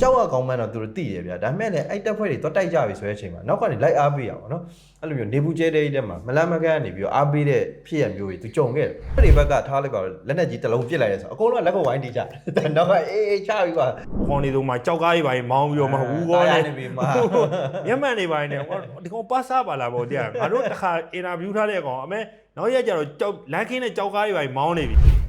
ကြောက်ကကောင်းမှန်းတော့သူတို့သိရဗျာဒါပေမဲ့လည်းအဲ့တက်ဖွဲ့တွေတော့တိုက်ကြပြီဆိုတဲ့အချိန်မှာနောက်ကနေလိုက်အားပေးရအောင်နော်အဲ့လိုမျိုးနေဘူးကျဲတဲ့တဲမှာမလန်းမကန်းကနေပြီးတော့အားပေးတဲ့ဖြစ်ရမျိုးတွေသူကြုံခဲ့တယ်အဲ့ဒီဘက်ကထားလိုက်ပါတော့လက်နဲ့ကြီးတစ်လုံးပစ်လိုက်ရဲဆိုအကုန်လုံးကလက်ကိုဝိုင်းတီးကြတယ်နောက်ကအေးအေးချပြီးပါခေါင်းနေတော့မှကြောက်ကားကြီးပါရင်မောင်းပြီးတော့မှဟူကောနဲ့နေပြီမှာမျက်မှန်နေပါရင်လည်းဟောဒီကောင်ပါစားပါလားဗောတရားငါတို့တစ်ခါအင်တာဗျူးထားတဲ့အကောင်အမေနောက်ရက်ကျတော့ကြောက်လမ်းခင်းနဲ့ကြောက်ကားကြီးပါရင်မောင်းနေပြီ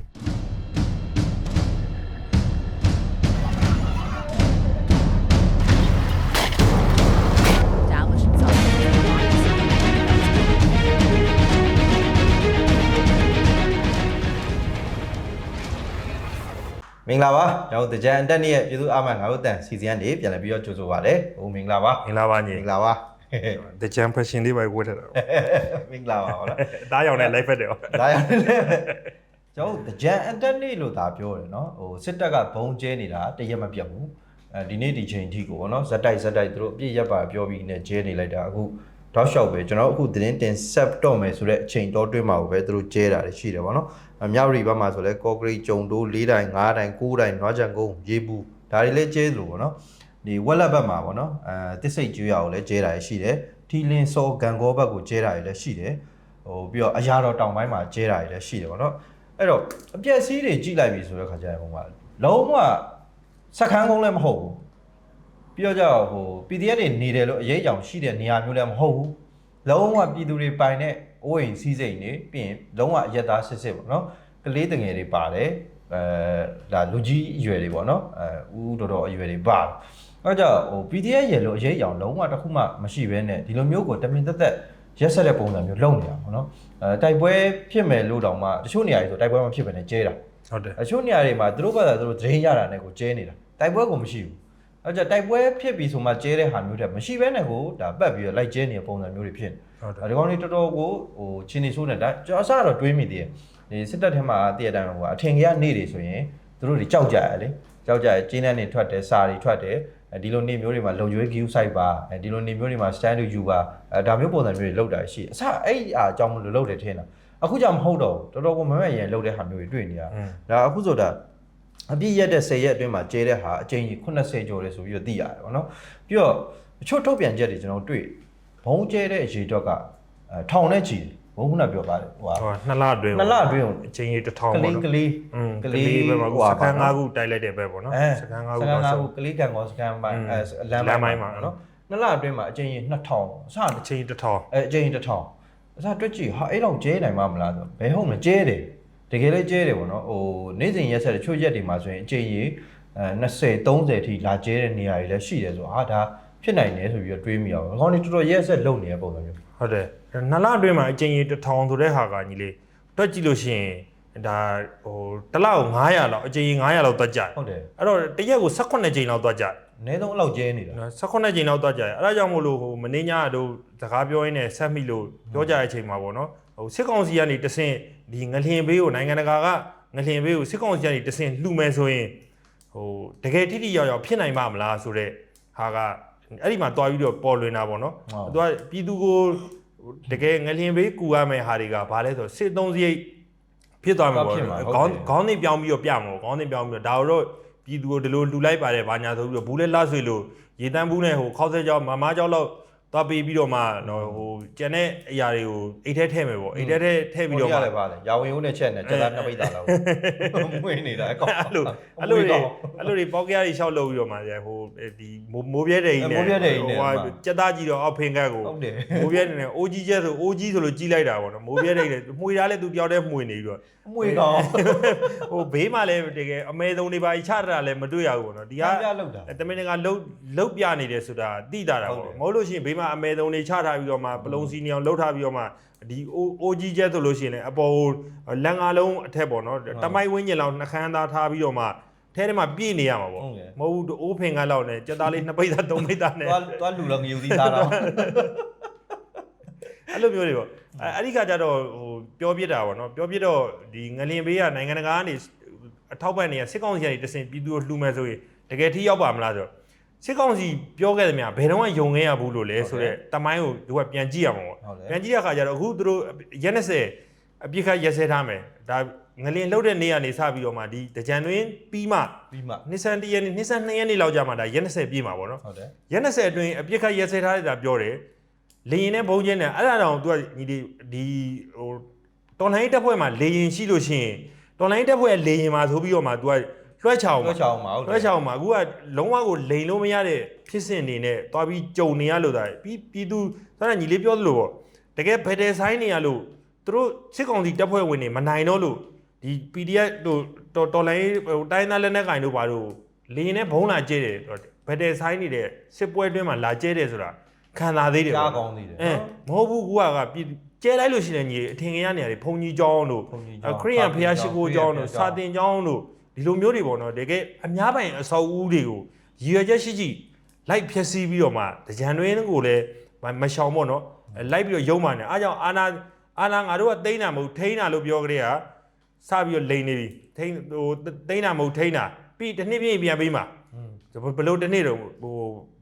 မင်္ဂလာပါကျွန်တော်တကြံအတက်နေ့ရဲ့ပြည်သူအမှန်ငါတို့တန်စီစီယန်တွေပြန်လည်ပြီးတော့ကြိုဆိုပါရစေဟိုမင်္ဂလာပါမင်္ဂလာပါညီမင်္ဂလာပါတကြံဖက်ရှင်လေးပါဝတ်ထတာမင်္ဂလာပါဟုတ်လားတားရောင်နဲ့ live ဖက်တယ်ဟောဒါရတယ်ကျွန်တော်တကြံအန်တက်နေ့လို့သာပြောတယ်နော်ဟိုစစ်တပ်ကဘုံကျဲနေတာတရက်မပြတ်ဘူးအဲဒီနေ့ဒီချိန်ထိကိုပေါ့နော်ဇက်တိုက်ဇက်တိုက်သူတို့အပြည့်ရက်ပါပြောပြီးနဲ့ကျဲနေလိုက်တာအခု တောက်လျှောက်ပဲကျွန်တော်အခုသတင်းတင်ဆက်တော့မယ်ဆိုတော့အချိန်တော်တွင်းမှာကိုပဲသူတို့ကျဲတာတွေရှိတယ်ပေါ့နော်အမြောက်ရီဘက်မှာဆိုလဲကော့ဂရိတ်ဂျုံတိုး၄တိုင်၅တိုင်၉တိုင်နွားချံကုန်းရေဘူးဒါတွေလည်းကျဲလို့ပေါ့နော်ဒီဝက်လက်ဘက်မှာပေါ့နော်အဲတစ်စိတ်ကျွေးရကိုလည်းကျဲတာရှိတယ်ထီလင်းစောဂန်ကောဘက်ကိုကျဲတာတွေလည်းရှိတယ်ဟိုပြီးတော့အရာတော်တောင်ပိုင်းမှာကျဲတာတွေလည်းရှိတယ်ဗောနော်အဲ့တော့အပြက်စီးတွေကြိလိုက်ပြီဆိုတဲ့ခါကျရင်ဟိုမှာလုံးဝစက္ကန်းကုန်းလည်းမဟုတ်ဘူး ပြီးတော့ကြတော့ဟို PDF တွေနေတယ်လို့အရေးအကြောင်ရှိတဲ့နေရာမျိုးလည်းမဟုတ်ဘူးလုံးဝပြည်သူတွေပိုင်တဲ့အိုးအိမ်စီးစိမ်တွေပြီးရင်လုံးဝအရက်သားစစ်စစ်ပေါ့နော်ကလေးတငယ်တွေပါတယ်အဲဒါလူကြီးအရွယ်တွေပေါ့နော်အဲဦးတော်တော်အရွယ်တွေပါတယ်အဲ့ကြောင့်ဟို PDF ရေလို့အရေးအကြောင်လုံးဝတစ်ခုမှမရှိဘဲနဲ့ဒီလိုမျိုးကိုတမင်သက်သက်ရက်ဆက်တဲ့ပုံစံမျိုးလုပ်နေတာပေါ့နော်အဲတိုက်ပွဲဖြစ်မယ်လို့တောင်မှတချို့နေရာတွေဆိုတိုက်ပွဲမဖြစ်ဘဲနဲ့ကျဲတာဟုတ်တယ်အချို့နေရာတွေမှာသူတို့ဘာသာသူတို့သတင်းရတာနဲ့ကိုကျဲနေတာတိုက်ပွဲကိုမရှိဘူး အဲ့ကြင့်တိုက်ပွဲဖြစ်ပြီဆိုမှကျဲတဲ့ဟာမျိုးတဲ့မရှိဘဲနဲ့ကိုဒါပတ်ပြီးတော့လိုက်ကျဲနေတဲ့ပုံစံမျိုးတွေဖြစ်နေဟုတ်တယ်ဒီကောင်လေးတော်တော်ကိုဟိုချင်းနေဆိုးနေတာကျွန်တော်အစတော့တွေးမိသေးတယ်ဒီစစ်တပ်ထဲမှာတည့်ရတိုင်းဟိုအထင်ကြီးကနေတွေဆိုရင်သူတို့တွေကြောက်ကြရလေကြောက်ကြရကျင်းတဲ့နေထွက်တယ်စာတွေထွက်တယ်အဲဒီလိုနေမျိုးတွေမှာလုံကျွေး queue site ပါအဲဒီလိုနေမျိုးတွေမှာ stand to you ပါအဲဒါမျိုးပုံစံမျိုးတွေလောက်တာရှိအစအဲ့အားအကြောင်းမလို့လောက်တယ်ထင်တာအခုကြောင့်မဟုတ်တော့ဘူးတော်တော်ကိုမမက်ရန်လောက်တဲ့ဟာမျိုးတွေတွေ့နေရอืมဒါအခုဆိုတာ အပြည့်ရက်တဲ့10ရက်အတွင်းမှာကျဲတဲ့ဟာအချိန်ကြီး80ကျော်တယ်ဆိုပြီးတော့သိရတယ်ပေါ့နော်ပြီးတော့အချို့ထုတ်ပြန်ချက်တွေကျွန်တော်တွေ့ဘုံကျဲတဲ့အရေအတွက်ကထောင်နဲ့ချီဘုံခုနပြောပါတယ်ဟိုဟာနှစ်လအတွင်းနှစ်လအတွင်းအချိန်ကြီး1000ပေါ့နော်ကလေးကလေးကလေးပဲပေါ့စကန်5ခုတိုက်လိုက်တဲ့ပဲပေါ့နော်စကန်5ခုတော့ဆိုကလေးကန်ကောစကန်ပိုင်းလမ်းပိုင်းမှာနော်နှစ်လအတွင်းမှာအချိန်ကြီး2000အစအချိန်1000အဲအချိန်1000အစတွက်ကြည့်ဟာအဲ့လောက်ကျဲနိုင်မှာမလားဆိုဘယ်ဟုတ်မလဲကျဲတယ် တကယ်လည်းကျဲတယ်ဗောနော်ဟိုနေ့စဉ်ရက်ဆက်တဲ့ချို့ရက်တွေမှာဆိုရင်အကျဉ်းကြီးအဲ20 30ထိလာကျဲတဲ့နေရာတွေလည်းရှိတယ်ဆိုတော့ဟာဒါဖြစ်နိုင်တယ်ဆိုပြီးတော့တွေးမိအောင်။အကောင်းကြီးတော်တော်ရက်ဆက်လုံနေတဲ့ပုံစံမျိုးဟုတ်တယ်နှစ်လအတွင်းမှာအချိန်ကြီးတစ်ထောင်ဆိုတဲ့ဟာကညီလေးတွက်ကြည့်လို့ရှိရင်ဒါဟိုတစ်လကို900လောက်အချိန်ကြီး900လောက်တွက်ကြတယ်။ဟုတ်တယ်အဲ့တော့တစ်ရက်ကို18ချိန်လောက်တွက်ကြတယ်။အနည်းဆုံးအဲ့လောက်ကျဲနေတာနော်18ချိန်လောက်တွက်ကြတယ်အဲ့ဒါကြောင့်မို့လို့ဟိုမင်းညတို့စကားပြောရင်းနဲ့ဆက်မိလို့ပြောကြတဲ့အချိန်မှာပေါ့နော်ဟိုစစ်ကောင်စီကနေတဆင့် ဒီငလျင်ဘေးကိုနိုင်ငံတကာကငလျင်ဘေးကိုစစ်ကောင်စီကနေတဆင့်လှူမယ်ဆိုရင်ဟိုတကယ်ထိထိရောက်ရောက်ဖြစ်နိုင်ပါမလားဆိုတော့ဟာကအဲ့ဒီမှာတွားပြီးတော့ပေါ်လွင်တာပေါ့နော်ဟုတ်သူကပြည်သူကိုတကယ်ငလျင်ဘေးကူရမယ်ဟာတွေကဘာလဲဆိုတော့စစ်သုံးစရိတ်ဖြစ်သွားမှာပေါ့ဖြစ်မှာဟုတ်ခေါင်းတယ်ခေါင်းသိပြောင်းပြီးတော့ပြမှာပေါ့ခေါင်းသိပြောင်းပြီးတော့ဒါတော့ပြည်သူကိုဒီလိုလှူလိုက်ပါတယ်ဘာညာဆိုပြီးတော့ဘူးလဲလှဆွေလို့ရေတန်းဘူးနဲ့ဟိုခောက်ဆက်ကြောင်းမမားကြောင်းလောက် သွားပေးပြီးတော့မှတော့ဟိုကျန်တဲ့အရာတွေကိုအိတ်ထဲထည့်မယ်ပေါ့အိတ်ထဲထည့်ထည့်။ပြီးတော့ရမှလည်းပါလေ။ရာဝင်ဦးနဲ့ချက်နဲ့ကျသားနှစ်ပိတ်တာလောက်။မွေးနေတာအကောင်အဲ့လိုအဲ့လိုတွေအဲ့လိုတွေပေါက်ကရတွေရှောက်လို့ပြီးတော့မှဟိုဒီမိုးပြဲတဲ့ကြီးနဲ့မိုးပြဲတဲ့ကြီးနဲ့ဟိုဟာကြက်သားကြီးတော့အောက်ဖင်ကတ်ကိုဟုတ်တယ်မိုးပြဲနေတယ်အိုးကြီးကျဲဆိုအိုးကြီးဆိုလို့ကြီးလိုက်တာပေါ့နော်မိုးပြဲနေတယ်မှွေသားလည်းသူတယောက်တည်းမှွေနေပြီးတော့။မွေကောင်ဟိုဘေးမှာလည်းတကယ်အမဲဆုံးတွေပါချတာလည်းမတွေ့ရဘူးပေါ့နော်ဒီကပြလောက်တာတမင်တကလှုပ်လှုပ်ပြနေတယ်ဆိုတာသိတာတာဟုတ်တယ်ပေါ့မဟုတ်လို့ရှိရင်ဘေးမှာအမဲဆုံးတွေချထားပြီးတော့မှပလုံစီနေအောင်လှုပ်ထားပြီးတော့မှဒီအိုးအိုးကြီးကျဲဆိုလို့ရှိရင်လည်းအပေါ်လန်ငါလုံးအထက်ပေါ့နော်တမိုက်ဝင်းကျင်လောက်နှခမ်းသားထားပြီးတော့မှထဲထဲမှာပြည့်နေရမှာပေါ့ဟုတ်ကဲ့မဟုတ်ဘူးအိုးဖင်ကလောက်နဲ့ကြက်သားလေးနှစ်ပိတ်သားသုံးပိတ်သားနဲ့သွားသွားလူတော့ငယူသီးသားတော့ အဲ့လိုမျိုးတွေပေါ့အဲ့အဲ့ဒီကကြတော့ဟိုပြောပြတာပေါ့နော်ပြောပြတော့ဒီငလင်ဘေးကနိုင်ငံတကာကနေအထောက်ပံ့နေရစစ်ကောင်စီကနေတစင်ပြည်သူကိုလှူမယ်ဆိုရင်တကယ်ထိရောက်ပါမလားဆိုတော့စစ်ကောင်စီပြောခဲ့တယ်များဘယ်တော့မှယုံခဲ့ရဘူးလို့လဲဆိုတော့တမိုင်းကိုသူကပြန်ကြည့်ရမှာပေါ့ဟုတ်တယ်ပြန်ကြည့်တဲ့အခါကျတော့အခုသူတို့ရက်20အပြစ်ခတ်ရက်စဲထားမယ်ဒါငလင်လှုပ်တဲ့နေ့ကနေစပြီးတော့မှဒီတကြံတွင်ပြီးမှပြီးမှနှစ်ဆန်တရက်နေ့နှစ်ဆန်2ရက်နေ့လောက်ကြာမှဒါရက်20ပြည့်မှာပေါ့နော်ဟုတ်တယ်ရက်20အတွင်းအပြစ်ခတ်ရက်စဲထားတဲ့တာပြောတယ် လေရင်နဲ့ဘုံချင်းနဲ့အဲ့ဒါတောင်သူကညီဒီဒီဟိုတော်လိုင်းတက်ဖွဲ့မှာလေရင်ရှိလို့ရှိရင်တော်လိုင်းတက်ဖွဲ့လေရင်မှာဆိုပြီးတော့မှသူကလွှဲချအောင်လွှဲချအောင်ပါဟုတ်တယ်လွှဲချအောင်မှာအခုကလုံးဝကိုလိန်လို့မရတဲ့ဖြစ်စဉ်နေနဲ့တွားပြီးကြုံနေရလို့ဒါပြီးပြည်သူဆိုတော့ညီလေးပြောသလိုပေါ့တကယ်ဘယ်တယ်ဆိုင်နေရလို့သူတို့စစ်ကောင်စီတပ်ဖွဲ့ဝင်တွေမနိုင်တော့လို့ဒီ PDF တို့တော်တော်လိုင်းဟိုတိုင်းသားလက်နက်ကင်တို့ဘာတို့လေရင်နဲ့ဘုံလာကျဲတယ်ဘယ်တယ်ဆိုင်နေတဲ့စစ်ပွဲအတွင်းမှာလာကျဲတယ်ဆိုတာ ခံစားသေးတယ်ကြားပေါ့ကောင်းသေးတယ်အဲမဟုတ်ဘူးကူကကပြည်ကျဲလိုက်လို့ရှိရင်ညီအထင်ကြီးရနေရတယ်ဘုံကြီးကျောင်းတို့ဘုန်းကြီးကျောင်းခရိယန်ဖျားရှိခိုးကျောင်းတို့ခရစ်ယာန်ဘုရားကျောင်းစာတင်ကျောင်းတို့ဒီလိုမျိုးတွေပေါ့နော်တကယ်အများပိုင်အဆောက်အဦတွေကိုရည်ရွယ်ချက်ရှိရှိလိုက်ဖြည့်ဆည်းပြီးတော့မှကြံတွင်းကိုလည်းမမရှောင်ပေါ့နော်အဲလိုက်ပြီးတော့ယုံမှနေအားကြောင့်အာနာအာနာငါတို့ကတိန်းတာမဟုတ်ထိန်းတာလို့ပြောကြတဲ့ဟာစပြီးတော့လိန်နေပြီထိန်းဟိုတိန်းတာမဟုတ်ထိန်းတာပြီးတစ်နှစ်ပြည့်ပြန်ပြီးမှဘယ်လိုတစ်နေ့တော့ဟို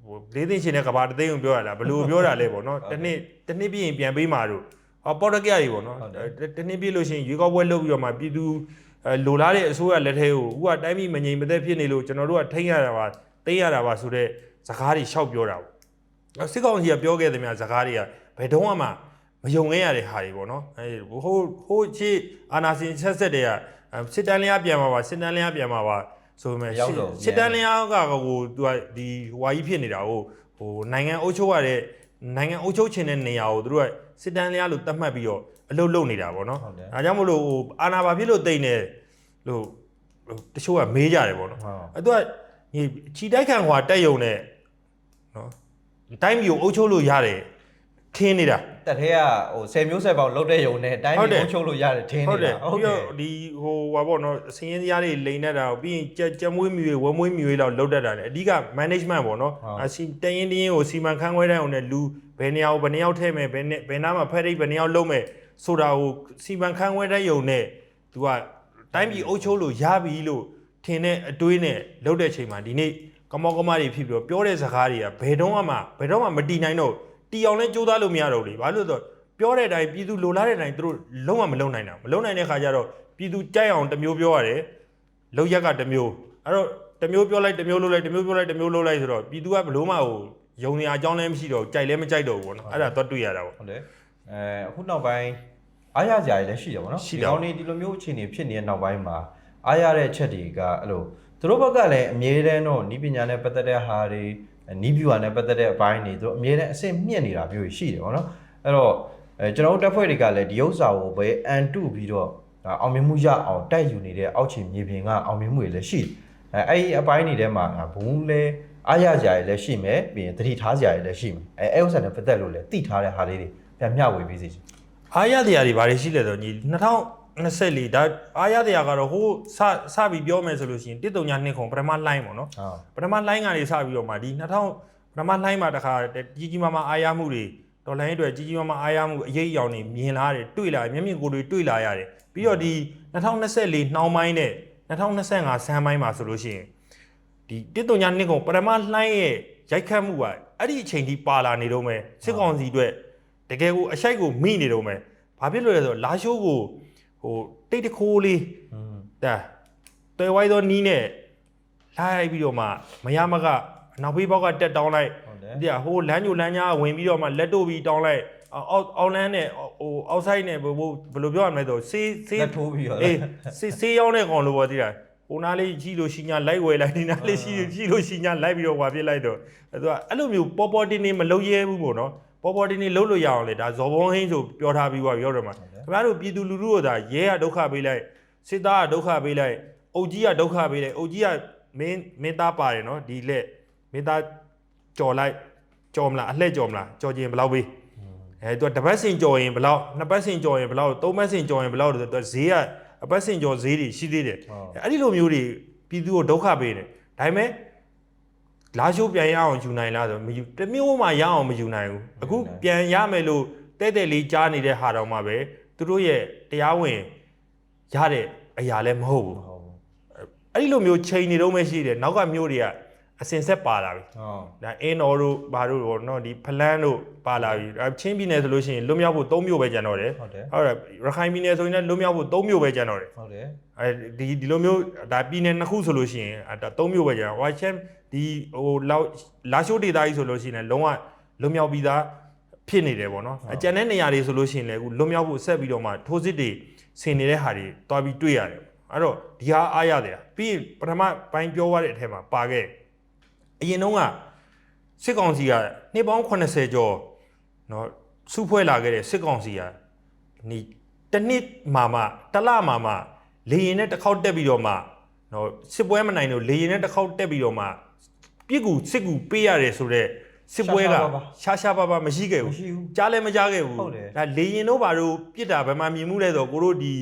ဟိုလေးသိန်းရှင်တဲ့ကဘာတသိန်းကိုပြောရလားဘလို့ပြောတာလဲပေါ့နော်တစ်နှစ်တစ်နှစ်ပြီးရင်ပြန်ပေးမှာတို့အော်ပေါ်တကရကြီးပေါ့နော်တစ်နှစ်ပြည့်လို့ရှိရင်ရွေးကောက်ပွဲလုပ်ပြီးတော့မှပြည်သူလိုလားတဲ့အစိုးရလက်ထဲကိုဥကတိုင်းပြည်မငြိမ်မသက်ဖြစ်နေလို့ကျွန်တော်တို့ကထိမ့်ရတာပါသိမ့်ရတာပါဆိုတဲ့ဇကားတွေရှောက်ပြောတာပေါ့နော်စစ်ကောင်စီကပြောခဲ့သမျှဇကားတွေကဘယ်တော့မှမယုံခဲ့ရတဲ့ဟာတွေပေါ့နော်အဲဟိုဟိုချစ်အာနာစင်ဆက်ဆက်တွေကစစ်တမ်းလျားပြန်ပါပါစစ်တမ်းလျားပြန်ပါပါ ဆိုပေမဲ့မရောက်တော့ဘူးစစ်တမ်းလျားကဟိုသူကဒီဟွာကြီးဖြစ်နေတာဟိုဟိုနိုင်ငံအုပ်ချုပ်ရတဲ့နိုင်ငံအုပ်ချုပ်ခြင်းတဲ့နေရာကိုသူတို့ကစစ်တမ်းလျားလို့သတ်မှတ်ပြီးတော့အလုပ်လုပ်နေတာပေါ့နော်ဟုတ်တယ်ဒါကြောင့်မလို့ဟိုအာနာပါဖြစ်လို့တိတ်နေလို့ဟိုတချို့ကမေးကြတယ်ပေါ့နော်ဟုတ်အဲ့တော့ညီခြိတိုက်ခံဟွာတက်ယုံနဲ့နော်တိုင်းမျိုးအုပ်ချုပ်လို့ရတယ်ထင်းနေတာ တက်ထဲကဟို10မျိုးဆက်ပေါင်းလုတ်တဲ့ယုံနဲ့တိုင်းဟုတ်တယ်ပြည်ကိုချုပ်လို့ရတယ်ထင်းဟုနေတ်တယ်တာပြီးတော့ဒီဟိုဟွာပေါ့နော်စင်းရင်းစရာတွေလိန်နေတာကိုပြီးရင်ကြက်ကြက်မွေးမြွေဝဲမွေးမြွေလောက်လောက်တတ်တာလေအဓိက management ပေါ့နော်ဟုတ်အစီတရင်တရင်ကိုစီမံခန့်ခွဲတဲ့အောင်နဲ့လူဘယ်နေရာကိုဘယ်နေရာထည့်မယ်ဘယ်နေဘယ်နားမှာဖက်ရိတ်ဘယ်နေရာလုံးမယ်ဆိုတာကိုစီမံခန့်ခွဲတဲ့ယုံနဲ့သူကတိုင်းပြည်အုပ်ချုပ်လို့ရပြီလို့ထင်တဲ့အတွေးနဲ့လောက်တဲ့ချိန်မှာဒီနေ့ကမောကမတွေဖြစ်ပြီးတော့ပြောတဲ့စကားတွေကဘယ်တော့မှဘယ်တော့မှမတီနိုင်တော့ တီအောင်လဲကြိုးစားလို့မရတော့ဘူးလေဘာလို့လဲဆိုတော့ပြောတဲ့အတိုင်းပြည်သူလိုလားတဲ့အတိုင်းသူတို့လုံးဝမလုံးနိုင်တာမလုံးနိုင်တဲ့ခါကျတော့ပြည်သူကြိုက်အောင်တစ်မျိုးပြောရတယ်လောက်ရက်ကတစ်မျိုးအဲ့တော့တစ်မျိုးပြောလိုက်တစ်မျိုးလုပ်လိုက်တစ်မျိုးပြောလိုက်တစ်မျိုးလုပ်လိုက်ဆိုတော့ပြည်သူကဘလို့မှဟိုယုံနေအကြောင်းလည်းမရှိတော့ဘူးကြိုက်လည်းမကြိုက်တော့ဘူးပေါ့နော်အဲ့ဒါတော့တွေ့ရတာပေါ့ဟုတ်တယ်အဲအခုနောက်ပိုင်းအားရကြရလည်းရှိတယ်ဗောနော်ရှိတယ်ကောင်းနေဒီလိုမျိုးအခြေအနေဖြစ်နေတဲ့နောက်ပိုင်းမှာအားရတဲ့အချက်တွေကအဲ့လိုသူတို့ဘက်ကလည်းအမြဲတမ်းတော့နီးပညာနဲ့ပတ်သက်တဲ့ဟာတွေ နီးဗျူဟာနဲ့ပတ်သက်တဲ့အပိုင်းတွေသူတို့အမြဲတမ်းအဆင့်မြင့်နေတာမျိုးရှိတယ်ပေါ့နော်အဲ့တော့ကျွန်တော်တို့တက်ဖွဲ့တွေကလည်းဒီဥစ္စာကိုပဲအန်တုပြီးတော့အောင်မြင်မှုရအောင်တိုက်ယူနေတဲ့အောက်ခြေမြေပြင်ကအောင်မြင်မှုတွေလည်းရှိတယ်အဲ့ဒီအပိုင်းတွေထဲမှာဘုံလဲအားရစရာတွေလည်းရှိမယ်ပြီးရင်တတိထားစရာတွေလည်းရှိမယ်အဲအဲ့ဥစ္စာနဲ့ပတ်သက်လို့လည်းတိထားတဲ့ဟာလေးတွေပြန်မျှဝေပေးစီချင်အားရစရာတွေဘာတွေရှိလဲဆိုညီ2000 24ဒါအားရတရားကတော့ဟိုစစပြီးပြောမယ်ဆိုလို့ရှိရင်139နှစ်ခုပထမလိုင်းပေါ့နော်ပထမလိုင်းကနေစပြီးတော့မှဒီ2000ပထမလိုင်းမှာတခါကြီးကြီးမားမားအားရမှုတွေဒေါ်လာရင်းအတွက်ကြီးကြီးမားမားအားရမှုအရေးအယောင်တွေမြင်လာတယ်တွေ့လာမျက်မြင်ကိုယ်တွေတွေ့လာရတယ်ပြီးတော့ဒီ2024နှောင်းပိုင်းနဲ့2025ဆန်းပိုင်းမှာဆိုလို့ရှိရင်ဒီ139နှစ်ခုပထမလိုင်းရဲ့ရိုက်ခတ်မှုကအဲ့ဒီအချိန်ထိပါလာနေတော့မယ်စစ်ကောင်စီအတွက်တကယ်ကိုအရှိုက်ကိုမိနေတော့မယ်ဘာဖြစ်လို့လဲဆိုတော့လာရှိုးကို ဟိုတိတ်တခိုးလေးอืมဒါတွယ်ဝိုင်းသောနီးနဲ့လိုက်ပြီးတော့မှမရမကနောက်ဖေးဘောက်ကတက်တောင်းလိုက်ဟုတ်တယ်ဒီကဟိုလမ်းညိုလမ်းကြားဝင်ပြီးတော့မှလက်တို့ပြီးတောင်းလိုက်အောက်အောက်လန်းနဲ့ဟိုအောက်ဆိုင်နဲ့ဘယ်လိုဘယ်လိုပြောရမလဲဆိုဆေးဆေးလက်ထိုးပြီးတော့အေးဆေးဆေးရောက်တဲ့ကောင်လိုပေါ့တိတာဟိုနားလေးကြီးလို့ရှိညာလိုက်ဝယ်လိုက်ဒီနားလေးရှိကြီးလို့ရှိညာလိုက်ပြီးတော့ဟွာပြစ်လိုက်တော့အဲ့တော့အဲ့လိုမျိုးပေါ်ပေါ်တင်းတင်းမလုပ်ရဲဘူးပေါ့နော် ပေါ်ပေါ်တင်းတင်းလုပ်လို့ရအောင်လေဒါဇော်ဘုံဟင်းဆိုပြောထားပြီးွားပြောတယ်မှာဟုတ်တယ်ခင်ဗျားတို့ပြည်သူလူထုတို့ဒါရဲကဒုက္ခပေးလိုက်စစ်သားကဒုက္ခပေးလိုက်အုပ်ကြီးကဒုက္ခပေးလိုက်အုပ်ကြီးကမင်းမင်းသားပါတယ်နော်ဒီလက်မင်းသားကြော်လိုက်ကြော်မလားအလှည့်ကြော်မလားကြော်ခြင်းဘယ်လောက်ပေးအဲသူကတစ်ပတ်စင်ကြော်ရင်ဘယ်လောက်နှစ်ပတ်စင်ကြော်ရင်ဘယ်လောက်သုံးပတ်စင်ကြော်ရင်ဘယ်လောက်ဆိုတော့ဈေးကအပတ်စင်ကြော်ဈေးတွေရှိသေးတယ်ဟုတ်အဲ့ဒီလိုမျိုးတွေပြည်သူကိုဒုက္ခပေးတယ်ဒါပေမဲ့ လာရှိုးပြန်ရအောင်ယူနိုင်လားဆိုတော့မယူတစ်မျိုးမှရအောင်မယူနိုင်ဘူးအခုပြန်ရမယ်လို့တဲ့တဲ့လေးကြားနေတဲ့ဟာတော့မှပဲသူတို့ရဲ့တရားဝင်ရတဲ့အရာလည်းမဟုတ်ဘူး ဟုတ်ဘူး အဲ့ဒီလိုမျိုးချိန်နေတော့မှရှိတယ်နောက်ကမျိုးတွေကအ အစင်ဆက်ပါလာပြီ ဟုတ် ဒါအင်းတော်တို့ဘာတို့တော့เนาะဒီဖလန်းတို့ပါလာပြီအဲချင်းပြည်နယ်ဆိုလို့ရှိရင်လွတ်မြောက်ဖို့၃မြို့ပဲကျန်တော့တယ် ဟုတ်တယ် ဟုတ်တယ်ရခိုင်ပြည်နယ်ဆိုရင်လည်းလွတ်မြောက်ဖို့၃မြို့ပဲကျန်တော့တယ် ဟုတ်တယ် အဲဒီဒီလိုမျိုးဒါပြည်နယ်နှစ်ခုဆိုလို့ရှိရင်အဲဒါ၃မြို့ပဲကျန်တော့ဝါချမ် ဒီဟိုလောက်လာရှိုးဒေတာကြီးဆိုလို့ရှိရင်လည်းလုံးဝလွတ်မြောက်ပြီးသားဖြစ်နေတယ်ပေါ့နော်အကျန်တဲ့နေရာတွေဆိုလို့ရှိရင်လည်းအခုလွတ်မြောက်ဖို့ဆက်ပြီးတော့မှထိုးစစ်တွေဆင်နေတဲ့ဟာတွေတွားပြီးတွေ့ရတယ်အဲ့တော့ဒီဟာအားရတယ်ပြီးရင်ပထမပိုင်းပြောရတဲ့အထက်မှာပါခဲ့အရင်တုန်းကစစ်ကောင်စီကနှစ်ပေါင်း80ကျော်နော်စုဖွဲ့လာခဲ့တဲ့စစ်ကောင်စီကဒီတစ်နှစ်မှမှတစ်လမှမှလေရင်နဲ့တစ်ခေါက်တက်ပြီးတော့မှနော်စစ်ပွဲမနိုင်လို့လေရင်နဲ့တစ်ခေါက်တက်ပြီးတော့မှ ပြစ်ကူစစ်ကူပေးရတယ်ဆိုတော့စစ်ပွဲကရှားရှားပါးပါးမရှိခဲ့ဘူးမရှိဘူးကြားလည်းမကြားခဲ့ဘူးဟုတ်တယ်ဒါလေရင်တို့ဘာတို့ပြစ်တာဘယ်မှာမြင်မှုလဲဆိုတော့ကိုတို့ဒီ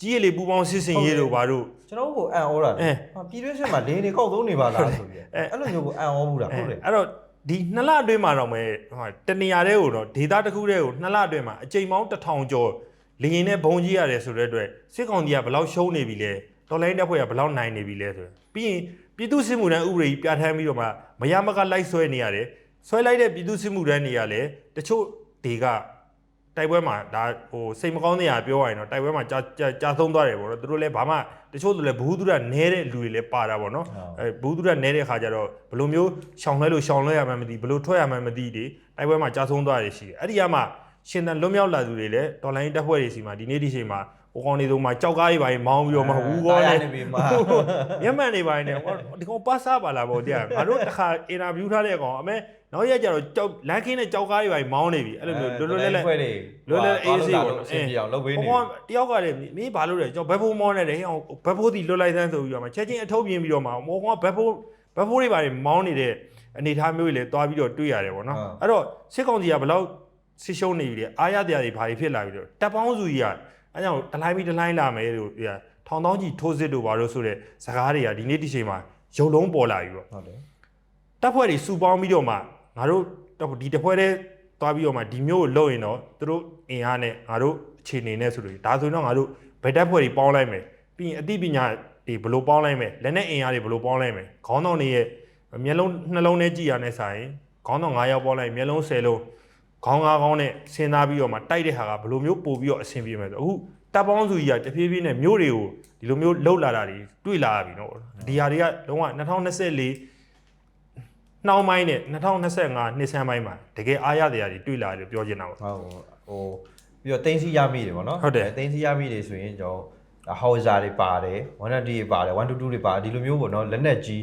ကြီးရည်လေးပူပေါင်းစစ်စင်ရေးတို့ဘာတို့ကျွန်တော်တို့ကိုအံ့ဩတာအဲလေဟာပြည်တွင်းစစ်မှာလင်းတွေကောက်သုံးနေပါလားဆိုပြီးအဲအဲ့လိုမျိုးကိုအံ့ဩဘူးလားဟုတ်တယ်အဲ့တော့ဒီနှစ်လအတွင်းမှာတော့မဲဟိုတနေရာတဲ့ကိုတော့ဒေတာတစ်ခုတည်းကိုနှစ်လအတွင်းမှာအကြိမ်ပေါင်းတစ်ထောင်ကျော်လေရင်နဲ့ဘုံကြီးရတယ်ဆိုတဲ့အတွက်စစ်ကောင်ကြီးကဘယ်လောက်ရှုံးနေပြီလဲတော်လိုင်းတက်ဖွဲ့ကဘယ်လောက်နိုင်နေပြီလဲဆိုတော့ပြီးရင် ပြည်သူစစ်မှုထမ်းဥပဒေကြီးပြဋ္ဌာန်းပြီးတော့မှမရမကလိုက်ဆွဲနေရတယ်ဆွဲလိုက်တဲ့ပြည်သူစစ်မှုထမ်းတွေရလဲတချို့တွေကတိုက်ပွဲမှာဒါဟိုစိတ်မကောင်းတဲ့ဟာပြောရရင်တော့တိုက်ပွဲမှာကြာကြာကြာဆုံးသွားတယ်ပေါ့နော်သူတို့လည်းဘာမှတချို့သူလည်းဘူးသူရနဲတဲ့လူတွေလည်းပါတာပေါ့နော်အဲဘူးသူရနဲတဲ့ခါကျတော့ဘယ်လိုမျိုးရှောင်လဲလို့ရှောင်လဲရမှန်းမသိဘယ်လိုထွက်ရမှန်းမသိဒီတိုက်ပွဲမှာကြာဆုံးသွားရရှိတယ်အဲ့ဒီကမှရှင်တန်လွတ်မြောက်လာသူတွေလည်းဒေါ်လာရင်းတက်ဖွဲ့တွေစီမှာဒီနေ့ဒီချိန်မှာ ဟိုကောင်တွေတို့မှာကြောက်ကားတွေပါရင်မောင်းပြီးတော့မှဟူကောနဲ့နေပြီမှာမျက်မှန်တွေပါရင်လည်းဟောဒီကောင်ပါစားပါလားဗောတရားငါတို့တစ်ခါအင်တာဗျူးထားတဲ့အကောင်အမေနောက်ရက်ကျတော့ကြောက်လမ်းခင်းနဲ့ကြောက်ကားတွေပါရင်မောင်းနေပြီအဲ့လိုမျိုးလွတ်လွတ်လပ်လပ်ဖွဲ့တွေလွတ်လပ်အေးဆေးပေါ့အဆင်ပြေအောင်လုပ်ပေးနေဟိုကတယောက်ကလည်းမင်းဘာလို့လဲကျွန်တော်ဘက်ဖိုးမောင်းနေတယ်ဟိအောင်ဘက်ဖိုးတီလွတ်လိုက်စမ်းဆိုပြီးတော့မှချက်ချင်းအထုပ်ပြင်းပြီးတော့မှဟိုကောင်ကဘက်ဖိုးဘက်ဖိုးတွေပါရင်မောင်းနေတဲ့အနေထားမျိုးတွေလည်းတွားပြီးတော့တွေ့ရတယ်ပေါ့နော်အဲ့တော့စစ်ကောင်စီကဘယ်လောက်ဆစ်ရှုံးနေပြီလေအားရတရားတွေဘာတွေဖြစ်လာပြီတော့တပ်ပေါင်းစုကြီးက အဲကြောင့်တလိုင်းပြီးတလိုင်းလာမယ်လို့ပြထောင်တောင်းကြီးထိုးစစ်တို့ဘာလို့ဆိုတဲ့စကားတွေကဒီနေ့ဒီချိန်မှာရုံလုံးပေါ်လာပြီပေါ့ဟုတ်တယ်တပ်ဖွဲ့တွေစုပေါင်းပြီးတော့မှငါတို့ဒီတစ်ဖွဲ့တည်းသွားပြီးတော့မှဒီမျိုးကိုလုပ်ရင်တော့သူတို့အင်အားနဲ့ငါတို့အခြေအနေနဲ့ဆိုလို့ဒါဆိုရင်တော့ငါတို့ဗက်တပ်ဖွဲ့တွေပေါင်းလိုက်မယ်ပြီးရင်အသိပညာတွေဘယ်လိုပေါင်းလိုက်မယ်လက်နဲ့အင်အားတွေဘယ်လိုပေါင်းလိုက်မယ်ခေါင်းဆောင်တွေရဲ့မျက်လုံးနှလုံးနဲ့ကြည်ရတဲ့ဆိုင်ခေါင်းဆောင်9ယောက်ပေါင်းလိုက်မျက်လုံး10လုံး ခေါင်း9ခေါင်းနဲ့စဉ်းစားပြီးတော့မှတိုက်တဲ့ဟာကဘယ်လိုမျိုးပို့ပြီးတော့အဆင်ပြေမယ်ဆိုအခုတပ်ပေါင်းစုကြီးကတဖြည်းဖြည်းနဲ့မျိုးတွေကိုဒီလိုမျိုးလှုပ်လာတာတွေတွေ့လာရပြီနော်ဒီဟာတွေကလုံးဝ2024နှောင်းပိုင်းနဲ့2025နှစ်ဆန်းပိုင်းမှာတကယ်အားရတရားတွေတွေ့လာတယ်လို့ပြောချင်တာပေါ့ဟုတ်ဟိုပြီးတော့တင်းစီရမိတယ်ဗောနော်ဟုတ်တယ်တင်းစီရမိတယ်ဆိုရင်ကျွန်တော်ဟော်ဇာတွေပါတယ်190တွေပါတယ်122တွေပါတယ်ဒီလိုမျိုးဗောနော်လက်နက်ကြီး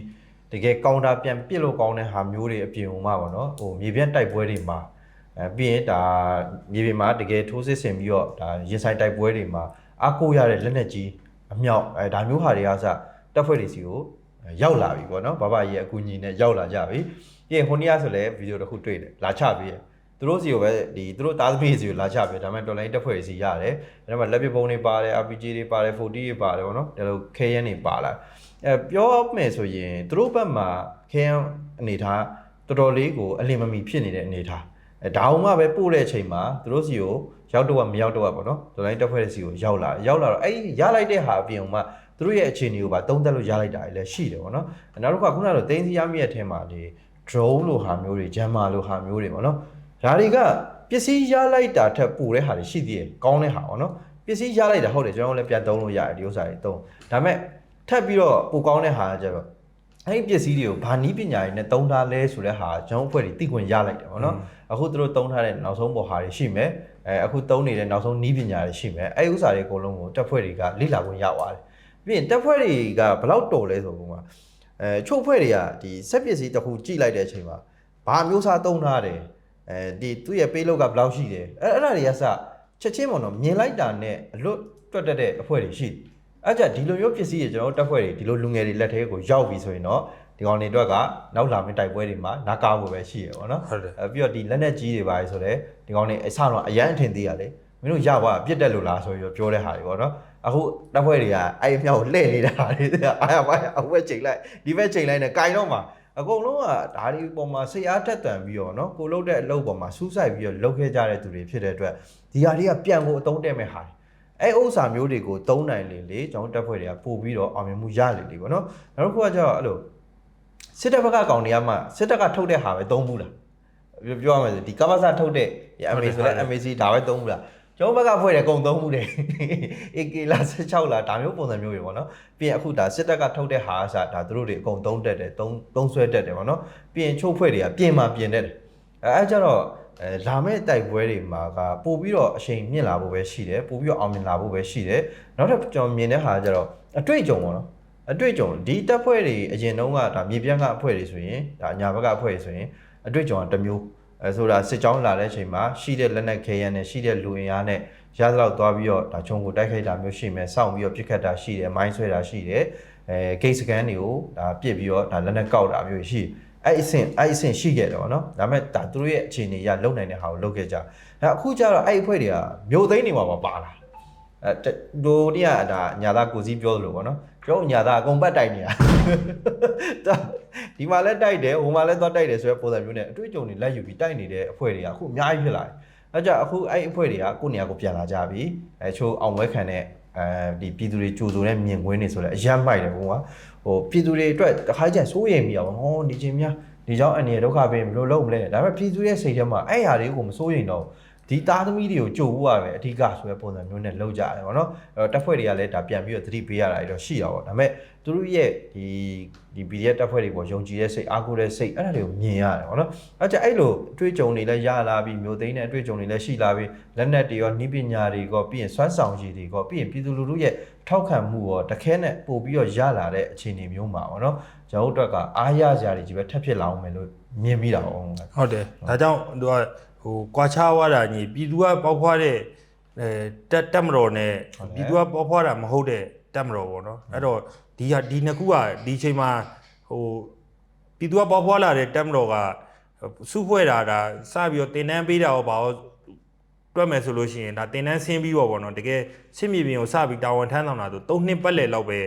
တကယ်ကောင်တာပြန်ပစ်လို့ကောင်းတဲ့ဟာမျိုးတွေအပြင်ဟိုမှာဗောနော်ဟိုမြေပြန့်တိုက်ပွဲတွေမှာ အဲပြီးရင်ဒါမြေပြင်မှာတကယ်ထိုးစစ်ဆင်ပြီးတော့ဒါရင်ဆိုင်တိုက်ပွဲတွေမှာအားကိုးရတဲ့လက်နက်ကြီးအမြောက်အဲဒါမျိုးဟာတွေကစတက်ဖွဲ့တွေစီကိုရောက်လာပြီဗောနော်ဘဘကြီးရဲ့အကူအညီနဲ့ရောက်လာကြပြီပြီးရင်ဟိုနေ့ကဆိုလည်းဗီဒီယိုတစ်ခုတွေ့တယ်လာချပြီးရသူတို့စီကိုပဲဒီသူတို့သားသမီးစီကိုလာချပြဒါပေမဲ့တော်လိုင်းတက်ဖွဲ့စီရတယ်ဒါပေမဲ့လက်ပစ်ပုံးတွေပါတယ် RPG တွေပါတယ် 40တွေပါတယ်ဗောနော်ဒါလိုခဲရန်တွေပါလာအဲပြောမယ်ဆိုရင်သူတို့ဘက်မှာခဲရန်အနေထားတော်တော်လေးကိုအလင်မမီဖြစ်နေတဲ့အနေထား အဲဒါအောင်မှပဲပို့တဲ့အချိန်မှာသူတို့စီကိုရောက်တော့မရောက်တော့ဗောနော်တော်လိုင်းတက်ဖွဲ့စီကိုရောက်လာရောက်လာတော့အဲ့ရလိုက်တဲ့ဟာအပြင်မှာသူတို့ရဲ့အခြေအနေကိုပါတုံးသက်လို့ရလိုက်တာလည်းရှိတယ်ဗောနော်နောက်တစ်ခါခုနကတော့တင်းစီရမိရဲ့အထက်မှာဒီ drone လိုဟာမျိုးတွေ jammer လိုဟာမျိုးတွေဗောနော်ဒါတွေကပစ္စည်းရလိုက်တာထက်ပိုတဲ့ဟာတွေရှိသေးတယ်ကောင်းတဲ့ဟာပေါ့နော်ပစ္စည်းရလိုက်တာဟုတ်တယ်ကျွန်တော်တို့လည်းပြန်သုံးလို့ရတယ်ဒီဥစ္စာတွေသုံးဒါပေမဲ့ထပ်ပြီးတော့ပိုကောင်းတဲ့ဟာကကျတော့အဲ့ဒီပစ္စည်းတွေကိုဘာနည်းပညာတွေနဲ့သုံးထားလဲဆိုတဲ့ဟာကျွန်တော်အဖွဲ့တွေသိခွင့်ရလိုက်တယ်ပေါ့နော် အခုသူတို့သုံးထားတဲ့နောက်ဆုံးပေါ်ဟာတွေရှိမယ်အဲအခုသုံးနေတဲ့နောက်ဆုံးနည်းပညာတွေရှိမယ်အဲ့ဒီဥစ္စာတွေအကုန်လုံးကိုတက်ဖွဲ့တွေကလေ့လာခွင့်ရသွားတယ်ပြီးရင်တက်ဖွဲ့တွေကဘယ်လောက်တော်လဲဆိုတော့ကအဲချုပ်ဖွဲ့တွေကဒီစက်ပစ္စည်းတစ်ခုကြည့်လိုက်တဲ့အချိန်မှာဘာမျိုးစားသုံးထားတယ်အဲဒီသူ့ရဲ့ပေးလောက်ကဘယ်လောက်ရှိတယ်အဲ့အဲ့ဒါတွေကစချက်ချင်းပေါ့နော်မြင်လိုက်တာနဲ့အလွတ်တွက်တက်တဲ့အဖွဲ့တွေရှိတယ်အဲ့ကြဒီလိုမျိုးပစ္စည်းတွေကျွန်တော်တို့တက်ဖွဲ့တွေဒီလိုလူငယ်တွေလက်ထဲကိုရောက်ပြီဆိုရင်တော့ ဒီကောင်တွေအတွက်ကနောက်လာမယ့်တိုက်ပွဲတွေမှာနားကားဖို့ပဲရှိရပါတော့ဟုတ်တယ်ပြီးတော့ဒီလက်နက်ကြီးတွေပါလေဆိုတော့ဒီကောင်တွေအစတော့အရန်အထင်သေးရတယ်မင်းတို့ရပါပြစ်တက်လို့လားဆိုပြီးတော့ပြောတဲ့ဟာတွေပေါ့နော်အခုတပ်ဖွဲ့တွေကအဲ့အမြောက်ကိုလှည့်နေတာတွေအာရပါအဝက်ချိန်လိုက်ဒီဘက်ချိန်လိုက်နဲ့ကင်တော့မှာအကုန်လုံးကဒါဒီပုံမှာဆရာတက်တန်ပြီးတော့နော်ကိုလုတ်တဲ့အလုပ်ပုံမှာစူးစိုက်ပြီးတော့လုတ်ခဲ့ကြတဲ့သူတွေဖြစ်တဲ့အတွက်ဒီဟာတွေကပြန်ကိုအသုံးတည့်မဲ့ဟာတွေအဲ့ဥစ္စာမျိုးတွေကိုသုံးနိုင်လေလေကျွန်တော်တပ်ဖွဲ့တွေကပို့ပြီးတော့အောင်မြင်မှုရလေလေပေါ့နော်နောက်တစ်ခုကကျတော့အဲ့လို စစ်တပ်ဘက်ကကောင်တွေကမှစစ်တပ်ကထုတ်တဲ့ဟာပဲသုံးဘူးလားပြောပြောရမယ်ဆိုဒီကမ္ဘာစာထုတ်တဲ့ MA ဆိုလဲ MAC ဒါပဲသုံးဘူးလားကျွန်တော်ဘက်ကဖွဲ့တယ်အကုန်သုံးဘူးတယ် AK လာ16လာဒါမျိုးပုံစံမျိုးတွေပေါ့နော်ပြီးရင်အခုဒါစစ်တပ်ကထုတ်တဲ့ဟာအစားဒါသူတို့တွေအကုန်သုံးတက်တယ်သုံးသုံးဆွဲတက်တယ်ပေါ့နော်ပြီးရင်ချိုးဖွဲ့တွေကပြင်มาပြင်တက်တယ်အဲအဲကြတော့အဲလာမဲ့တိုက်ပွဲတွေမှာကပို့ပြီးတော့အချိန်မြင့်လာဖို့ပဲရှိတယ်ပို့ပြီးတော့အောင်မြင်လာဖို့ပဲရှိတယ်နောက်ထပ်ကျွန်တော်မြင်တဲ့ဟာကကြတော့အတွေ့အကြုံပေါ့နော် အတွေ့အကြုံဒီတပ်ဖွဲ့တွေအရင်တုန်းကဒါမြေပြန့်ကအဖွဲ့တွေဆိုရင်ဒါညာဘက်ကအဖွဲ့တွေဆိုရင်အတွေ့အကြုံကတစ်မျိုးအဲဆိုတာစစ်ကြောင်းလာတဲ့အချိန်မှာရှိတဲ့လက်နက်ခဲယမ်းနဲ့ရှိတဲ့လူအင်အားနဲ့ရသလောက်သွားပြီးတော့ဒါခြုံကိုတိုက်ခိုက်တာမျိုးရှိမယ်စောင့်ပြီးတော့ပြစ်ခတ်တာရှိတယ်မိုင်းဆွဲတာရှိတယ်အဲဂိတ်စကန်တွေကိုဒါပြစ်ပြီးတော့ဒါလက်နက်ကောက်တာမျိုးရှိအဲ့အဆင့်အဲ့အဆင့်ရှိခဲ့တယ်ဗောနော်ဒါပေမဲ့ဒါသူတို့ရဲ့အခြေအနေရလုံနိုင်တဲ့ဟာကိုလုပ်ခဲ့ကြဒါအခုကျတော့အဲ့အဖွဲ့တွေကမြို့သိမ်းနေမှာပါပါလာအဲဒိုတည်းကဒါညာသားကိုစီးပြောသလိုပေါ့နော် ကျွန်တော်ညာသားအကုန်ပတ်တိုက်နေတာဒါဒီမှာလည်းတိုက်တယ်ဟိုမှာလည်းသွားတိုက်တယ်ဆိုတဲ့ပုံစံမျိုးနဲ့အတွေ့အကြုံတွေလက်ယူပြီးတိုက်နေတဲ့အဖွဲ့တွေကအခုအများကြီးဖြစ်လာတယ်အဲကြင့်အခုအဲ့အဖွဲ့တွေကကိုယ့်နေရာကိုပြန်လာကြပြီအဲချိုးအောင်ဝဲခံတဲ့အဲဒီပြည်သူတွေကြိုဆိုတဲ့မြင်ကွင်းတွေဆိုလည်းအယမ်းမိုက်တယ်ဘုံကဟိုပြည်သူတွေအတွက်တစ်ခါကျရင်စိုးရိမ်မိအောင်ဟောဒီချင်းများဒီကြောင့်အနေဒုက္ခပေးဘယ်လိုလုပ်မလဲဒါပေမဲ့ပြည်သူရဲ့စိတ်ထဲမှာအဲ့ဟာတွေကိုမစိုးရိမ်တော့ဘူး ဒီသားသမီးတွေကိုကြိုဖို့ရပဲအဓိကဆိုတဲ့ပုံစံမျိုးနဲ့လောက်ကြတယ်ဗောနော်အဲ့တော့တက်ဖွဲ့တွေကလည်းဒါပြန်ပြီးတော့သတိပေးရတာတွေတော့ရှိတာဗောဒါပေမဲ့သူတို့ရဲ့ဒီဒီ PDF တက်ဖွဲ့တွေပေါ့ယုံကြည်တဲ့စိတ်အားကိုးတဲ့စိတ်အဲ့ဒါတွေကိုမြင်ရတယ်ဗောနော်အဲ့ကြအဲ့လိုအတွေ့အကြုံတွေလည်းရလာပြီးမျိုးသိန်းတဲ့အတွေ့အကြုံတွေလည်းရှိလာပြီးလက်နက်တွေရောနှီးပညာတွေရောပြီးရင်စွမ်းဆောင်ရည်တွေရောပြီးရင်ပြည်သူလူထုရဲ့ထောက်ခံမှုရောတခဲနဲ့ပို့ပြီးတော့ရလာတဲ့အခြေအနေမျိုးမှာဗောနော်ကျွန်တော်တို့အတွက်ကအားရစရာတွေကြီးပဲထပ်ဖြစ်လာအောင်မယ်လို့မြင်မိတာဗောဟုတ်တယ်ဒါကြောင့်သူက ဟိုကွာခြားသွားတာညီပြည်သူကပေါက်ဖွားတဲ့အဲတက်တက်မတော်နဲ့ဟုတ်တယ်ပြည်သူကပေါက်ဖွားတာမဟုတ်တဲ့တက်မတော်ပေါ့နော်အဲ့တော့ဒီဟာဒီနှစ်ခုကဒီချိန်မှာဟိုပြည်သူကပေါက်ဖွားလာတဲ့တက်မတော်ကစုဖွဲ့တာဒါစပြီးတော့တင်တန်းပေးတာရောဘာရောတွက်မယ်ဆိုလို့ရှိရင်ဒါတင်တန်းဆင်းပြီးတော့ပေါ့နော်တကယ်စစ်မြေပြင်ကိုစပြီးတာဝန်ထမ်းဆောင်တာဆို၃နှစ်ပတ်လည်လောက်ပဲ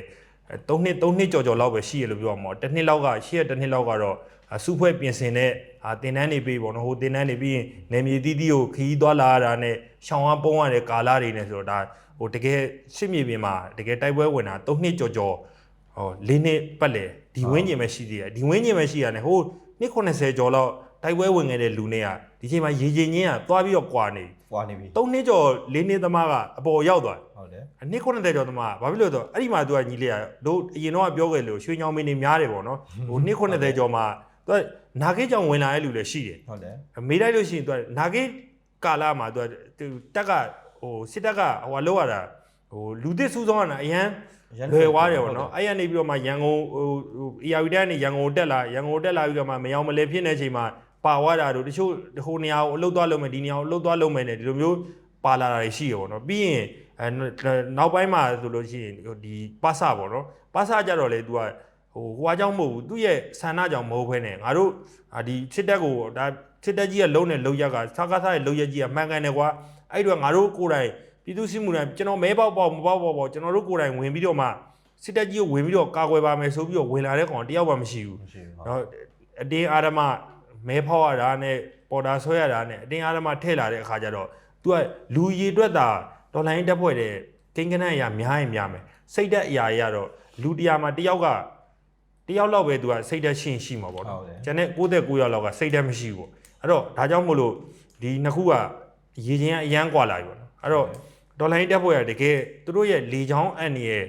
၃နှစ်၃နှစ်ကြော်ကြော်လောက်ပဲရှိရလို့ပြောမှာတစ်နှစ်လောက်ကရှေ့တစ်နှစ်လောက်ကတော့ အစုဖွဲ့ပြင်ဆင်တဲ့အာတင်တန်းနေပြီပေါ့နော်ဟိုတင်တန်းနေပြီးရင်နေမြေတီးတီးကိုခီးသွားလာရတာနဲ့ရှောင်းအားပုံးရတဲ့ကာလာတွေနဲ့ဆိုတော့ဒါဟိုတကယ်ရှစ်မြေပြင်မှာတကယ်တိုက်ပွဲဝင်တာ၃နှစ်ကြော်ကြော်ဟော၄နှစ်ပတ်လေဒီဝင်းကျင်ပဲရှိသေးတယ်ဒီဝင်းကျင်ပဲရှိရတယ်ဟိုနှစ်90ကျော်လောက်တိုက်ပွဲဝင်ခဲ့တဲ့လူတွေကဒီချိန်မှာရေချင်းချင်းကသွားပြီးတော့ကွာနေပွားနေပြီ၃နှစ်ကျော်၄နှစ်သမားကအပေါ်ရောက်သွားတယ်ဟုတ်တယ်အနှစ်90ကျော်သမားဘာဖြစ်လို့လဲဆိုတော့အဲ့ဒီမှာသူကညီလေးကတို့အရင်တော့ပြောခဲ့လို့ရွှေညောင်မင်းနေများတယ်ပေါ့နော်ဟိုနှစ်90ကျော်မှာ သူကနာဂိတ်ကြောင့်ဝင်လာတဲ့လူလည်းရှိတယ်ဟုတ်တယ်မေးလိုက်လို့ရှိရင်သူကနာဂိတ်ကာလာမှာသူကသူတက်ကဟိုစစ်တက်ကဟိုလောက်ရတာဟိုလူသစ်စူးစောင်းရတာအရန်လွယ်သွားတယ်ပေါ့နော်အဲ့ရနေပြီးတော့မှရန်ကုန်ဟိုဟို ARD တက်ကနေရန်ကုန်တက်လာရန်ကုန်တက်လာပြီးတော့မှမယောင်မလဲဖြစ်နေတဲ့အချိန်မှာပါဝါတာတို့တချို့ဟိုနေရာကိုအလုတ်သွားလုပ်မယ်ဒီနေရာကိုအလုတ်သွားလုပ်မယ်နဲ့ဒီလိုမျိုးပါလာတာတွေရှိရပေါ့နော်ပြီးရင်အဲနောက်ပိုင်းမှာဆိုလို့ရှိရင်ဒီပါစပေါ့နော်ပါစကြတော့လေ तू က ဟိုဟွာကြောင့်မဟုတ်ဘူးသူ့ရဲ့ဆန္ဒကြောင့်မဟုတ်ဘဲနဲ့ငါတို့အာဒီချစ်တက်ကိုဒါချစ်တက်ကြီးကလုံးနဲ့လုံးရက်ကသာကားသားရဲ့လုံးရက်ကြီးကမှန်ကန်တယ်ကွာအဲ့တော့ငါတို့ကိုယ်တိုင်ပြည်သူစစ်မှုတိုင်းကျွန်တော်မဲပေါက်ပေါက်မပေါက်ပေါက်ပေါက်ကျွန်တော်တို့ကိုယ်တိုင်ဝင်ပြီးတော့မှစစ်တက်ကြီးကိုဝင်ပြီးတော့ကာကွယ်ပါမယ်ဆိုပြီးတော့ဝင်လာတဲ့ကောင်တယောက်မှမရှိဘူးမရှိဘူးဟုတ်နော်အတင်းအာရမမဲဖောက်ရတာနဲ့ပေါ်တာဆွဲရတာနဲ့အတင်းအာရမထည့်လာတဲ့အခါကျတော့ तू ကလူရည်အတွက်သာဒေါ်လာရင်းတက်ဖွဲ့တဲ့ကိန်းကနန်းအရာများရင်များမယ်စိတ်တက်အရာကြီးကတော့လူတရားမှာတယောက်က တယောက်လောက်ပဲ तू ကစိတ်တက်ရှင်းရှိမှာပေါ့နော်ဟုတ်တယ်ကျန်တဲ့69ယောက်လောက်ကစိတ်တက်မရှိဘူးပေါ့အဲ့တော့ဒါကြောင့်မို့လို့ဒီနှစ်ခုကရေချင်းကအရန်ကွာလာပြီပေါ့နော်အဲ့တော့ဒေါ်လာရင်းတက်ဖွဲ့ရတကယ်သူတို့ရဲ့လေချောင်းအန်ရဲ့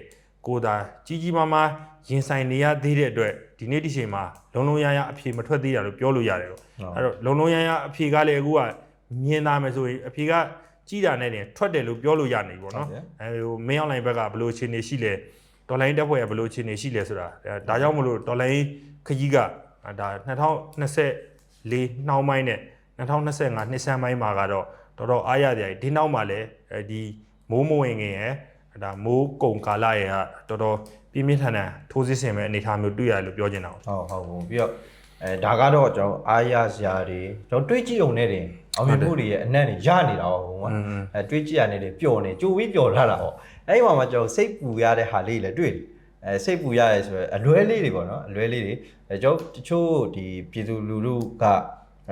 ကိုယ်သာကြီးကြီးမားမားရင်ဆိုင်နေရသေးတဲ့အတွက်ဒီနေ့ဒီချိန်မှာလုံလုံရရအဖြေမထွက်သေးတာလို့ပြောလို့ရတယ်ပေါ့အဲ့တော့လုံလုံရရအဖြေကလည်းအခုကမြင်သားမယ်ဆိုရင်အဖြေကကြီးတာနဲ့တင်ထွက်တယ်လို့ပြောလို့ရနေပြီပေါ့နော်ဟုတ်တယ်အဲဟိုမင်းအွန်လိုင်းဘက်ကဘယ်လိုအခြေအနေရှိလဲ ဒေါ်လာရင်းတက်ဖွဲ့ကဘယ်လိုအခြေအနေရှိလဲဆိုတာအဲဒါကြောင့်မလို့ဒေါ်လာရင်းခကြီးကအာဒါ2024နှောင်းပိုင်းနဲ့2025နှစ်ဆန်းပိုင်းမှာကတော့တော်တော်အားရကြတယ်ဒီနောက်မှာလည်းအဲဒီမိုးမဝင်ခင်ရယ်ဒါမိုးကုံကာလရယ်ကတော်တော်ပြင်းပြင်းထန်ထန်ထိုးစစ်ဆင်မဲ့အနေအထားမျိုးတွေ့ရတယ်လို့ပြောချင်တာပေါ့ဟုတ်ဟုတ်ဟုတ်ပြီးတော့အဲဒါကတော့ကျွန်တော်အားရစရာတွေကျွန်တော်တွေးကြည့်ုံနဲ့တင် အောင်မြင်မှုတွေရဲ့အနက်တွေရနေတာပေါ့ဟိုကอืมအဲတွေးကြည့်ရနေတယ်ပျော်နေကြိုပြီးပျော်လာတာပေါ့အဲ့ဒီမှာမှကျွန်တော်စိတ်ပူရတဲ့ဟာလေးလည်းတွေ့တယ်အဲစိတ်ပူရတယ်ဆိုရယ်အလွဲလေးတွေပေါ့နော်အလွဲလေးတွေအဲကျွန်တော်တချို့ဒီပြည်သူလူထုက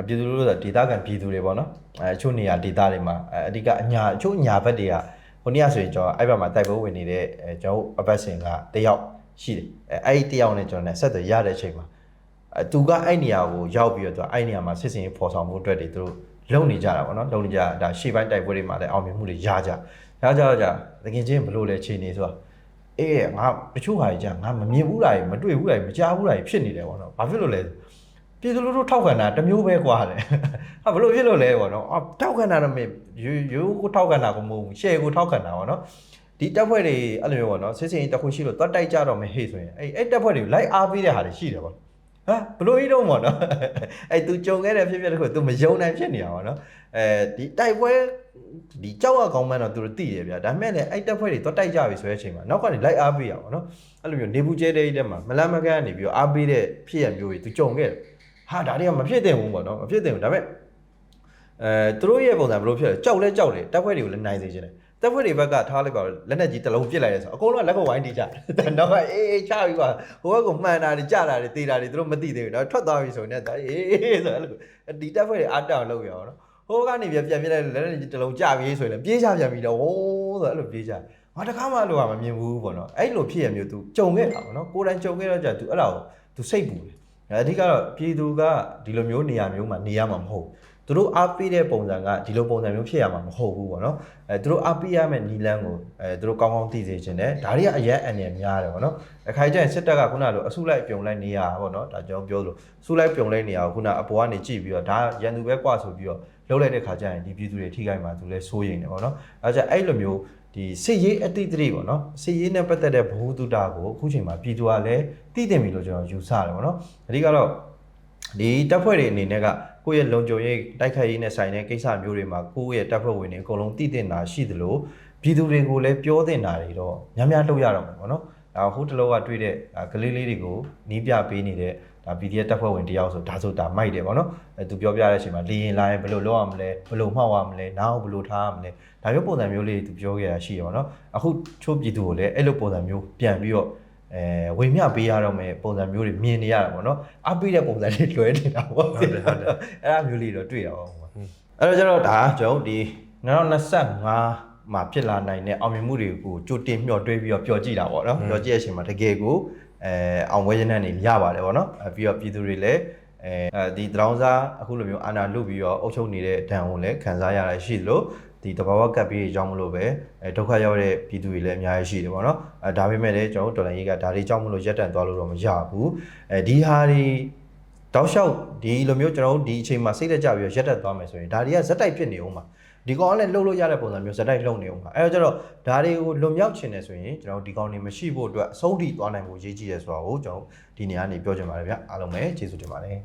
ပြည်သူလူထုဆိုတာဒေသခံပြည်သူတွေပေါ့နော်အဲအချို့နေရာဒေသတွေမှာအဲအဓိကအညာအချို့ညာဘက်တွေကဟိုနေ့ကဆိုရင်ကျွန်တော်အဲ့ဘက်မှာတိုက်ပွဲဝင်နေတဲ့အဲကျွန်တော်အပတ်စဉ်ကတယောက်ရှိတယ်အဲအဲ့ဒီတယောက်နဲ့ကျွန်တော်နဲ့ဆက်သွယ်ရတဲ့အချိန်မှာအဲသူကအဲ့နေရာကိုရောက်ပြီးတော့သူကအဲ့နေရာမှာစစ်စင်ရေးဖော်ဆောင်မှုအတွက်တွေသူတို့ လုံနေကြတာပေါ့နော်လုံနေကြတာဒါရှေ့ပိုင်းတိုက်ပွဲတွေမှာလည်းအောင်မြင်မှုတွေရကြရကြတော့ကြတကယ်ချင်းဘလို့လဲခြေနေဆိုတာအေးငါတချို့ဟာကြီးကြာငါမမြင်ဘူးလားမတွေ့ဘူးလားမကြားဘူးလားဖြစ်နေတယ်ပေါ့နော်ဘာဖြစ်လို့လဲပြည်သူလူထုထောက်ခံတာတစ်မျိုးပဲကွာတယ်ဟာဘလို့ဖြစ်လို့လဲပေါ့နော်အော်ထောက်ခံတာတော့မင်းရိုးရိုးကိုထောက်ခံတာကိုမဟုတ်ဘူးရှယ်ကိုထောက်ခံတာပေါ့နော်ဒီတက်ဖွဲ့တွေအဲ့လိုမျိုးပေါ့နော်စစ်စင်တစ်ခုရှိလို့တွတ်တိုက်ကြတော့မဟေ့ဆိုရင်အဲ့အဲ့တက်ဖွဲ့တွေကိုလိုက်အားပေးတဲ့ဟာတွေရှိတယ်ပေါ့ ဟာဘလို့ဤတော့ပေါ့နော်အဲ့ तू ကြုံခဲ့တဲ့ဖြစ်ဖြစ်တစ်ခု तू မယုံနိုင်ဖြစ်နေတာပေါ့နော်အဲဒီတိုက်ပွဲဒီကြောက်ရကောင်းမှန်းတော့ तू တို့သိတယ်ဗျာဒါပေမဲ့လည်းအဲ့တက်ဖွဲ့တွေတွတ်တိုက်ကြပြီဆိုတဲ့အချိန်မှာနောက်ကနေလိုက်အားပေးရအောင်နော်အဲ့လိုမျိုးနေဘူးကျဲတဲ့တဲမှာမလန်းမကန်းကနေပြီးတော့အားပေးတဲ့ဖြစ်ရမျိုးတွေ तू ကြုံခဲ့တယ်ဟာဒါတွေကမဖြစ်သင့်ဘူးပေါ့နော်မဖြစ်သင့်ဘူးဒါပေမဲ့အဲသူတို့ရဲ့ပုံစံဘယ်လိုဖြစ်လဲကြောက်လဲကြောက်တယ်တက်ဖွဲ့တွေကိုလည်းနိုင်စေချင်တယ် တက်ဖွဲ့တွေဘက်ကထားလိုက်ပါတော့လက်နဲ့ကြီးတစ်လုံးပြစ်လိုက်ရဲဆိုအကုန်လုံးကလက်ကိုဝိုင်းတီးကြတယ်။တော့အေးအေးချပြီးပါဟိုဘက်ကမှန်တာတွေကြတာတွေတေးတာတွေသူတို့မသိသေးဘူး။တော့ထွက်သွားပြီဆိုရင်လည်းအေးအေးဆိုအဲ့လိုဒီတက်ဖွဲ့တွေအားတောင်လုပ်ရအောင်နော်။ဟိုကနေပြန်ပြန်ပြစ်လိုက်လက်နဲ့ကြီးတစ်လုံးကြပြီဆိုရင်လည်းပြေးချပြန်ပြီးတော့ဝိုးဆိုအဲ့လိုပြေးချ။ငါတခါမှလို့ကမမြင်ဘူးပေါ့နော်။အဲ့လိုဖြစ်ရမျိုး तू ကြုံခဲ့တာပေါ့နော်။ကိုယ်တိုင်ကြုံခဲ့တော့ကြာ तू အဲ့ဒါကို तू စိတ်ပူတယ်။အဓိကတော့ပြည်သူကဒီလိုမျိုးနေရာမျိုးမှာနေရမှာမဟုတ်ဘူး။ သူတို့အားပေးတဲ့ပုံစံကဒီလိုပုံစံမျိုးဖြစ်ရမှာမဟုတ်ဘူးပေါ့နော်အဲသူတို့အားပေးရမယ့်နီလန်းကိုအဲသူတို့ကောင်းကောင်းသိစေချင်တယ်ဒါတွေကအရက်အန်ရများတယ်ပေါ့နော်အခိုင်ကျရင်စစ်တပ်ကခုနလိုအစုလိုက်ပြုံလိုက်နေရတာပေါ့နော်ဒါကျွန်တော်ပြောလို့စုလိုက်ပြုံလိုက်နေရအောင်ခုနအပေါ်ကနေကြည့်ပြီးတော့ဒါရန်သူပဲကွာဆိုပြီးတော့လှုပ်လိုက်တဲ့ခါကျရင်ဒီပြည်သူတွေထိခိုက်မှာသူလည်းစိုးရိမ်တယ်ပေါ့နော်အဲဒါကြောင့်အဲ့လိုမျိုးဒီစစ်ရေးအတိတ်တွေပေါ့နော်စစ်ရေးနဲ့ပတ်သက်တဲ့ဘ ഹു တုတာကိုအခုချိန်မှာပြည်သူကလည်းသိသိပြီလို့ကျွန်တော်ယူဆတယ်ပေါ့နော်အဓိကတော့ ဒီတပ်ဖွဲ့တွေအနေနဲ့ကကိုယ့်ရဲ့လုံခြုံရေးတိုက်ခိုက်ရေးနဲ့ဆိုင်တဲ့ကိစ္စမျိုးတွေမှာကိုယ့်ရဲ့တပ်ဖွဲ့ဝင်တွေအကုန်လုံးတည်တင်တာရှိသလိုပြည်သူတွေကိုလည်းပြောတင်တာတွေတော့များများလုပ်ရတော့မှာပေါ့နော်။ဒါဟိုတလောကတွေ့တဲ့ဒါကလေးလေးတွေကိုနီးပြပေးနေတဲ့ဒါ PDF တပ်ဖွဲ့ဝင်တယောက်ဆိုဒါဆိုဒါမိုက်တယ်ပေါ့နော်။အဲသူပြောပြတဲ့အချိန်မှာလေရင်လာရင်ဘယ်လိုလုပ်ရမလဲဘယ်လိုမှောက်ရမလဲနားကိုဘယ်လိုထားရမလဲဒါမျိုးပုံစံမျိုးလေးသူပြောခဲ့တာရှိရပါတော့။အခုချိုးပြည်သူကိုလည်းအဲ့လိုပုံစံမျိုးပြန်ပြီးတော့ အဲဝေမျှပေးရတော့မယ်ပုံစံမျိုးတွေမြင်နေရတာပေါ့နော်အပိတဲ့ပုံစံတွေလွဲနေတာပေါ့ဟုတ်တယ်ဟုတ်တယ်အဲ့ဒါမျိုးလေးတော့တွေ့ရအောင်ပါအဲ့တော့ကျတော့ဒါကျွန်တော်တို့ဒီ2025မှာဖြစ်လာနိုင်တဲ့အောင်မြင်မှုတွေကိုကြိုတင်မျှော်တွေးပြီးတော့ပျော်ကြည့်တာပေါ့နော်ပျော်ကြည့်ရတဲ့အချိန်မှာတကယ်ကိုအဲအောင်ပွဲရတဲ့နေရပါတယ်ပေါ့နော်အဲပြီးတော့ပြည်သူတွေလည်းအဲအဲဒီတရောင်းစားအခုလိုမျိုးအာဏာလုပြီးတော့အုပ်ချုပ်နေတဲ့ဒဏ်ကိုလည်းခံစားရတာရှိသလို ဒီတဘာဝကပ်ပြီးအကြောင်းမလို့ပဲအဲဒုက္ခရောက်တဲ့ပြည်သူတွေလည်းအများကြီးရှိတယ်ပေါ့နော်အဲဒါပေမဲ့လည်းကျွန်တော်တို့တော်လိုင်းရေးကဒါတွေကြောင့်မလို့ရက်တန်သွားလို့တော့မရဘူးအဲဒီဟာတွေတောက်လျှောက်ဒီလိုမျိုးကျွန်တော်တို့ဒီအချိန်မှာစိတ်သက်ကြပြီးတော့ရက်တက်သွားမယ်ဆိုရင်ဒါတွေကဇက်တိုက်ဖြစ်နေအောင်ပါဒီကောင်ကလည်းလှုပ်လို့ရတဲ့ပုံစံမျိုးဇက်တိုက်လှုပ်နေအောင်ပါအဲတော့ကျတော့ဒါတွေကိုလွန်မြောက်ချင်တယ်ဆိုရင်ကျွန်တော်တို့ဒီကောင်တွေမရှိဖို့အတွက်အဆုံးထိသွားနိုင်ဖို့ရည်ကြီးတယ်ဆိုတာကိုကျွန်တော်ဒီနေရာကနေပြောချင်ပါတယ်ဗျအားလုံးပဲကျေးဇူးတင်ပါတယ်